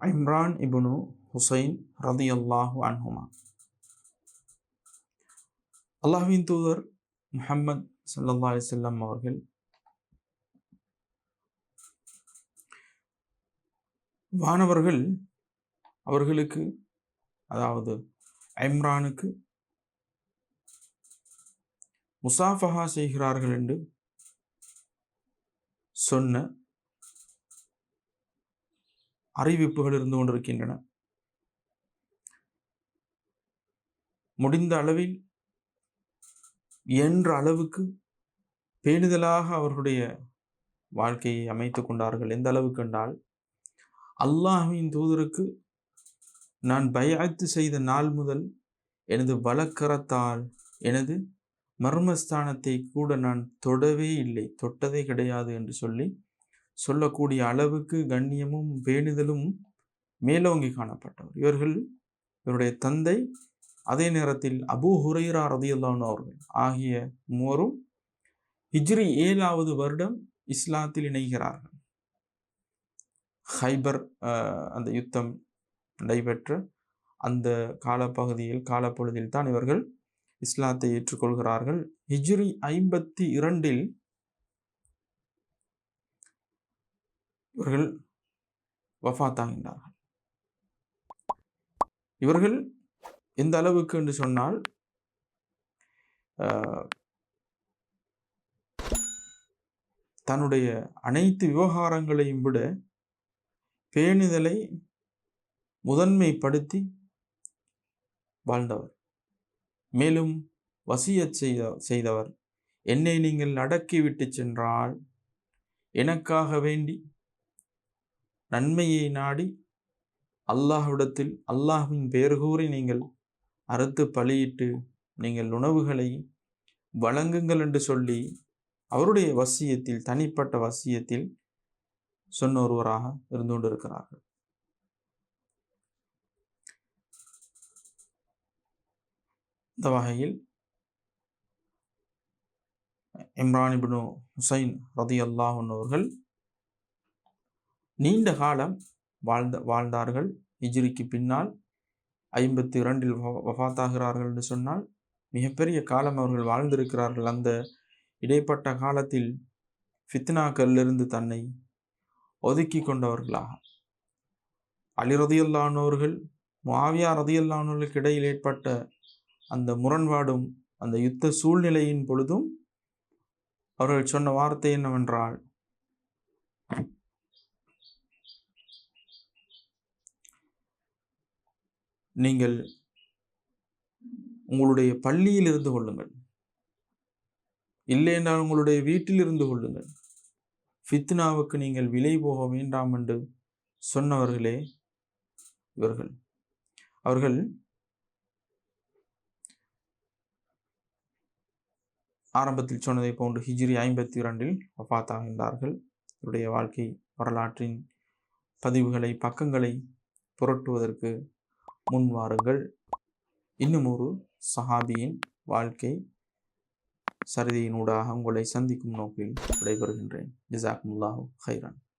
இம்ரான் இபுனு ஹுசைன் ரதி அல்லாஹு அன்ஹுமா. அல்லாஹின் தூதர் முஹம்மத் சல்லா அலிசல்லாம் அவர்கள் வானவர்கள் அவர்களுக்கு அதாவது ஐம்ரானுக்கு முசாஃபஹா செய்கிறார்கள் என்று சொன்ன அறிவிப்புகள் இருந்து கொண்டிருக்கின்றன. முடிந்த அளவில் என்ற அளவுக்கு பேணுதலாக அவர்களுடைய வாழ்க்கையை அமைத்து கொண்டார்கள். எந்த அளவுக்கு என்றால் அல்லாஹின் தூதருக்கு நான் பயாத்து செய்த நாள் முதல் எனது வழக்கரத்தால் எனது மர்மஸ்தானத்தை கூட நான் தொடவே இல்லை தொட்டதே கிடையாது என்று சொல்லி சொல்லக்கூடிய அளவுக்கு கண்ணியமும் பேணுதலும் மேலோங்கி காணப்பட்டவர். இவர்கள் இவருடைய தந்தை அதே நேரத்தில் அபு ஹுரைரா ரதியுல்லான் அவர்கள் ஆகிய மூவரும் ஹிஜ்ரி ஏழாவது வருடம் இஸ்லாத்தில் இணைகிறார்கள். ஹைபர் அந்த யுத்தம் நடைபெற்ற அந்த காலப்பகுதியில் காலப்பொழுதில் தான் இவர்கள் இஸ்லாத்தை ஏற்றுக்கொள்கிறார்கள். ஹிஜ்ரி ஐம்பத்தி இரண்டில் இவர்கள் வஃத்தாகின்றார்கள். இவர்கள் எந்த அளவுக்கு என்று சொன்னால் தன்னுடைய அனைத்து விவகாரங்களையும் விட பேணுதலை முதன்மைப்படுத்தி வாழ்ந்தவர். மேலும் வசியச் செய்த செய்தவர். என்னை நீங்கள் அடக்கிவிட்டு சென்றால் எனக்காக வேண்டி நன்மையை நாடி அல்லாஹ்விடத்தில் அல்லாஹ்வின் பெயர் கூறி நீங்கள் அறுத்து பலியிட்டு நீங்கள் உணவுகளை வழங்குங்கள் என்று சொல்லி அவருடைய வசியத்தில் தனிப்பட்ட வசியத்தில் சொன்ன ஒருவராக இருந்து கொண்டிருக்கிறார்கள். இந்த வகையில் இம்ரான் இபினு ஹுசைன் ரதி அல்லாஹன் அவர்கள் நீண்ட காலம் வாழ்ந்த வாழ்ந்தார்கள். இஜிரிக்கு பின்னால் ஐம்பத்தி இரண்டில் வஃத்தாகிறார்கள் என்று சொன்னால் மிகப்பெரிய காலம் அவர்கள் வாழ்ந்திருக்கிறார்கள். அந்த இடைப்பட்ட காலத்தில் ஃபித்னாக்களிலிருந்து தன்னை ஒதுக்கி கொண்டவர்களாக அலி ரதியல்லானவர்கள் மாவியா ரதியல்லானவர்களுக்கு இடையில் ஏற்பட்ட அந்த முரண்பாடும் அந்த யுத்த சூழ்நிலையின் பொழுதும் அவர்கள் சொன்ன வார்த்தை என்னவென்றால் நீங்கள் உங்களுடைய பள்ளியில் இருந்து கொள்ளுங்கள். இல்லையென்றால் உங்களுடைய வீட்டில் இருந்து கொள்ளுங்கள். ஃபித்னாவுக்கு நீங்கள் விலை போக வேண்டாம் என்று சொன்னவர்களே இவர்கள். அவர்கள் ஆரம்பத்தில் சொன்னதை போன்று ஹிஜ்ரி ஐம்பத்தி இரண்டில் வஃத்தாகின்றார்கள். இவருடைய வாழ்க்கை வரலாற்றின் பதிவுகளை பக்கங்களை புரட்டுவதற்கு முன் வாருங்கள் இன்னும் ஒரு சஹாபியின் வாழ்க்கை சரிதையினூடாக உங்களை சந்திக்கும் நோக்கில் விடைபெறுகின்றேன். ஜிசாக்முல்லாஹு ஹைரான்